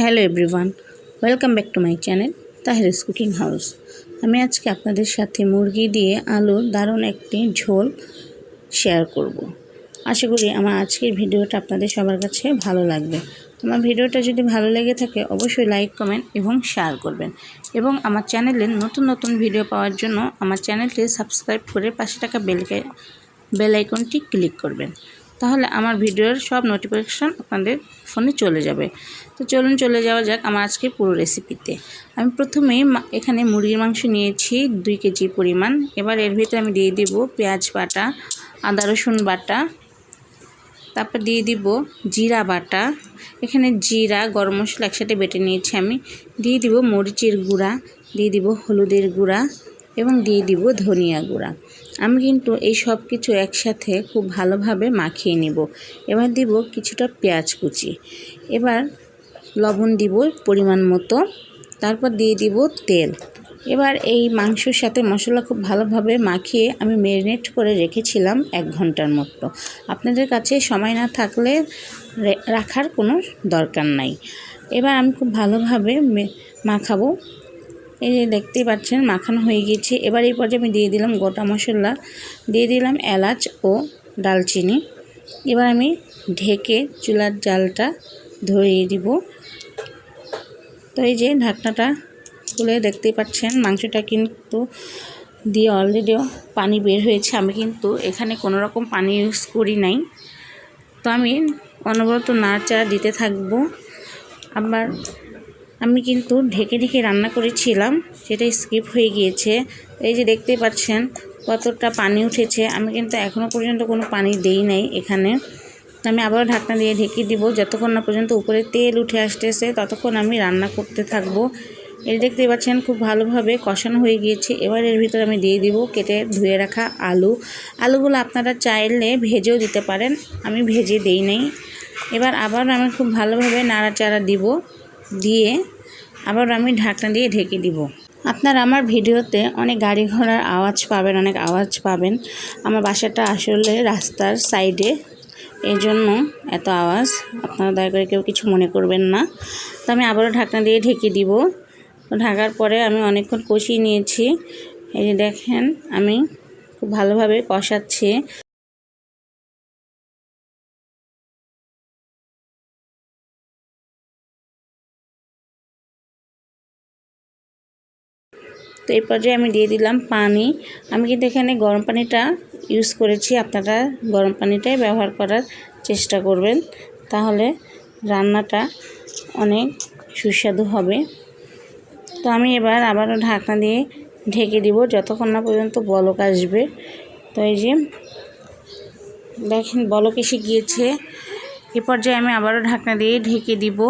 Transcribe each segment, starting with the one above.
Hello everyone, welcome back to my channel Tahiri's cooking house. আমি আজকে আপনাদের সাথে মুরগি দিয়ে আলুর দারুণ একটি ঝোল শেয়ার করব। আশা করি আমার আজকের ভিডিওটা আপনাদের সবার কাছে ভালো লাগবে। আমার ভিডিওটা যদি ভালো লেগে থাকে, অবশ্যই লাইক, কমেন্ট এবং শেয়ার করবেন। এবং আমার চ্যানেলের নতুন নতুন ভিডিও পাওয়ার জন্য আমার চ্যানেলটি সাবস্ক্রাইব করে পাশে টাকা বেলকে বেল আইকনটি ক্লিক করবেন। তাহলে আমার ভিডিওর সব নোটিফিকেশান আপনাদের ফোনে চলে যাবে। তো চলুন চলে যাওয়া যাক আমার আজকে পুরো রেসিপিতে আমি প্রথমে এখানে মুরগির মাংস নিয়েছি দুই কেজি পরিমাণ। এবার এর ভিতরে আমি দিয়ে দিব পেঁয়াজ বাটা, আদা রসুন বাটা, তারপর দিয়ে দিব জিরা বাটা। এখানে জিরা, গরম মশলা একসাথে বেটে নিয়েছি আমি। দিয়ে দিব মরিচের গুঁড়া, দিয়ে দিব হলুদের গুঁড়া এবং দিয়ে দিব ধনিয়া গুঁড়া। আমি কিন্তু এই সব কিছু একসাথে খুব ভালোভাবে মাখিয়ে নিব। এবার দিব কিছুটা পেঁয়াজ কুচি। এবার লবণ দিব পরিমাণ মতো। তারপর দিয়ে দিব তেল। এবার এই মাংসর সাথে মশলা খুব ভালোভাবে মাখিয়ে আমি ম্যারিনেট করে রেখেছিলাম এক ঘণ্টার মতো। আপনাদের কাছে সময় না থাকলে রাখার কোনো দরকার নাই। এবার আমি খুব ভালোভাবে মাখাবো। এই যে দেখতেই পাচ্ছেন, মাখানো হয়ে গিয়েছে। এবার এই পর্যায়ে আমি দিয়ে দিলাম গোটা মশলা। দিয়ে দিলাম এলাচ ও ডালচিনি। এবার আমি ঢেকে চুলার জালটা ধরিয়ে দিব। তো এই যে ঢাকনাটা খুলে দেখতেই পাচ্ছেন, মাংসটা কিন্তু দিয়ে অলরেডিও পানি বের হয়েছে। আমি কিন্তু এখানে কোনো রকম পানি ইউজ করি নাই। তো আমি অনবরত নাড়াচাড়া দিতে থাকব। আবার আমি কিন্তু ঢেকে ঢেকে রান্না করেছিলাম, সেটা স্কিপ হয়ে গিয়েছে। এই যে দেখতে পাচ্ছেন কতটা পানি উঠেছে, আমি কিন্তু এখনও পর্যন্ত কোনো পানি দেই নাই এখানে। আমি আবারও ঢাকনা দিয়ে ঢেকে দিব, যতক্ষণ না পর্যন্ত উপরে তেল উঠে আসতেছে, ততক্ষণ আমি রান্না করতে থাকব। এর দেখতে পাচ্ছেন খুব ভালোভাবে কষানো হয়ে গিয়েছে, এবার এর ভিতরে আমি দিয়ে দিব কেটে ধুয়ে রাখা আলু। আলুগুলো আপনারা চাইলে ভেজেও দিতে পারেন, আমি ভেজে দেই নাই। এবার আবার আমি খুব ভালোভাবে নাড়াচাড়া দিব। দিয়ে আবার আমি ঢাকনা দিয়ে ঢেকে দিব। আপনারা আমার ভিডিওতে অনেক গাড়ি ঘোড়ার আওয়াজ পাবেন, অনেক আওয়াজ পাবেন। আমার বাসাটা আসলে রাস্তার সাইডে এই জন্য এত আওয়াজ, আপনারা দয়া করে কেউ কিছু মনে করবেন না। তো আমি আবারও ঢাকনা দিয়ে ঢেকে দিব। ঢাকার পরে আমি অনেকক্ষণ কষিয়ে নিয়েছি। এই যে দেখেন, আমি খুব ভালোভাবে কষাচ্ছি। তো এই পর্যায়ে আমি দিয়ে দিলাম পানি। আমি কিন্তু এখানে গরম পানিটা ইউজ করেছি। আপনারা গরম পানিটাই ব্যবহার করার চেষ্টা করবেন। তাহলে রান্নাটা অনেক সুস্বাদু হবে। তো আমি এবার আবারও ঢাকনা দিয়ে ঢেকে দিব। যতক্ষণ না পর্যন্ত বলক আসবে। তো এই যে দেখেন বলক এসে গিয়েছে। এ পর্যায়ে আমি আবারও ঢাকনা দিয়ে ঢেকে দিব।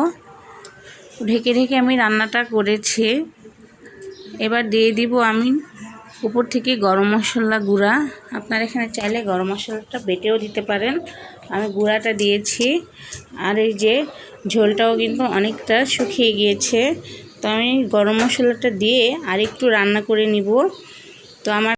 ঢেকে ঢেকে আমি রান্নাটা করেছি। এবার দিয়ে দিব আমি উপর থেকে গরম মশলা গুঁড়া। আপনার এখানে চাইলে গরম মশলাটা বেটেও দিতে পারেন। আমি গুঁড়াটা দিয়েছি। আর এই যে ঝোলটাও কিন্তু অনেকটা শুকিয়ে গিয়েছে। তো আমি গরম মশলাটা দিয়ে আর একটু রান্না করে নিব। তো আমার